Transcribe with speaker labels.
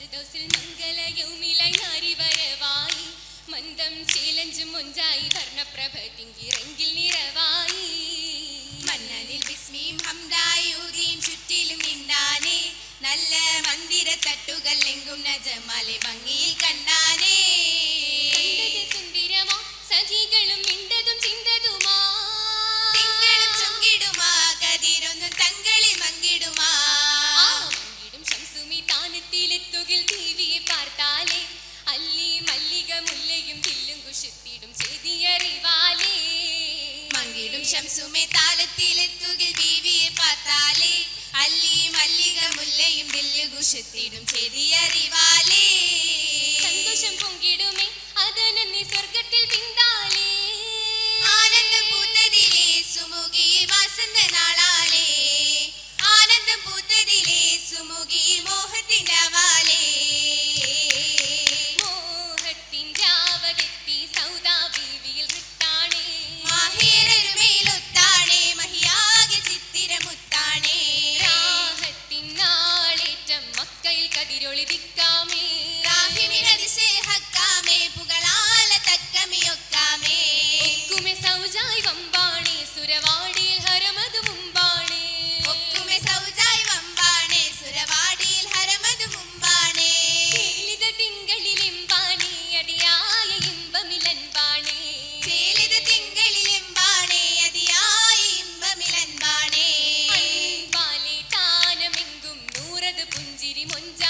Speaker 1: ഫർദൗസിൽ മംഗലയൗമിലായി നാരി വരവായി മന്ദം ചേലഞ്ചും മുഞ്ചായി വർണപ്രഭ തിങ്കിറെങ്കിൽ നിറവായി.
Speaker 2: മന്നനിൽ ബിസ്മിയും ഹംദായൂതിയും ചുറ്റിലും മിണ്ടാനേ നല്ല മന്ദിര തട്ടുകൾ എങ്കും നജമാലെ ഭംഗിയിൽ കണ്ടാനേ. മുഞ്ച